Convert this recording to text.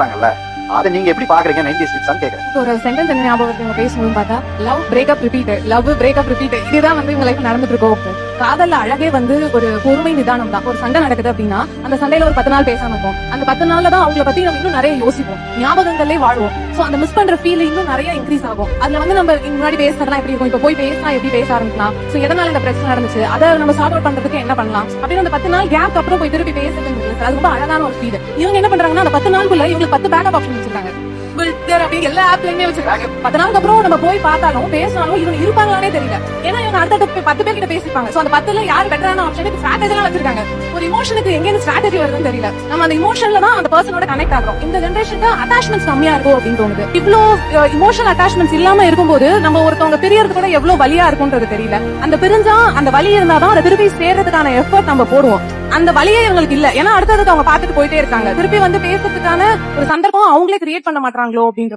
பண்றாங்கல்ல அதை நீங்க எப்படி பாக்குறீங்க? நைன்டி சிக்ஸ் கேக்குறேன். ஒரு சென்டென்ஸ் என்ன ஞாபகம் இவங்க பேசணும்னு பார்த்தா love breakup repeat love breakup repeat இதுதான் வந்து இவங்க லைஃப் நடந்துட்டு இருக்கோம். காதல்ல அழகே வந்து ஒரு பொறுமை நிதானம் தான். ஒரு சண்டை நடக்குது அப்படின்னா அந்த சண்டையில ஒரு பத்து நாள் பேசாம இருப்போம். அந்த பத்து நாள்ல தான் அவங்கள பத்தி நம்ம இன்னும் நிறைய யோசிப்போம். ஞாபகங்களே வாழ்வோம். சோ அந்த மிஸ் பண்ற ஃபீல் இன்னும் நிறைய இன்க்ரீஸ் ஆகும். அதுல வந்து நம்ம முன்னாடி பேசுறதுலாம் எப்படி இருக்கும்? இப்ப போய் பேசினா எப்படி பேச ஆரம்பிக்கலாம்? சோ எதனால இந்த பிரச்சனை நடந்துச்சு? அதை நம்ம சால்வ் அவுட் பண்றதுக்கு என்ன பண்ணலாம்? அப்படின்னு அந்த பத்து நாள் கேப் அப்புறம் போய் திருப்பி பேசுறது அது ரொம்ப அழகான ஒரு ஃபீல் இவங்க என்ன பண்றாங்கன்னா அந்த பத்து நாளுக்குள்ள இவங்களுக்கு பத்து பேக்கப் ஆப்ஷன் வச்சிருக்காங்க. Twitter அப்படி எல்லா ஆப்லயுமே வச்சிருக்காங்க. பத்து நாளுக்கு அப்புறம் நம்ம போய் பார்த்தாலும் பேசினாலும் இவங்க இருப்பாங்களானே தெரியல. ஏன்னா இவங்க அடுத்த பத்து பேர் கிட்ட பேசிப்பாங்க சோ அந்த பத்துல யார் பெட்டரான ஆப்ஷன் ஸ்ட்ராட்டஜி எல்லாம் வச்சிருக்காங்க. ஒரு இமோஷனுக்கு எங்க இருந்து ஸ்ட்ராட்டஜி வருதுன்னு தெரியல. நம்ம அந்த இமோஷன்ல தான் அந்த பர்சனோட கனெக்ட் ஆகிறோம். இந்த ஜென்ரேஷனுக்கு அட்டாச்மெண்ட்ஸ் கம்மியா இருக்கும் அப்படின்னு தோணுது. இவ்ளோ இமோஷனல் அட்டாச்மெண்ட்ஸ் இல்லாம இருக்கும்போது நம்ம ஒருத்தவங்க பிரியறது கூட எவ்வளவு வலியா இருக்கும்ன்றது தெரியல. அந்த பிரிஞ்சா அந்த வலி இருந்தாதான் அதை திருப்பி சேர்றதுக்கான எஃபர்ட் நம்ம போடுவோம். அந்த வழியே இவங்களுக்கு இல்ல. ஏன்னா அடுத்ததுக்கு அவங்க பாத்துட்டு போயிட்டே இருக்காங்க. திருப்பி வந்து பேசுறதுக்கான ஒரு சந்தர்ப்பம் அவங்களே கிரியேட் பண்ண மாட்டாங்களோ அப்படின்ற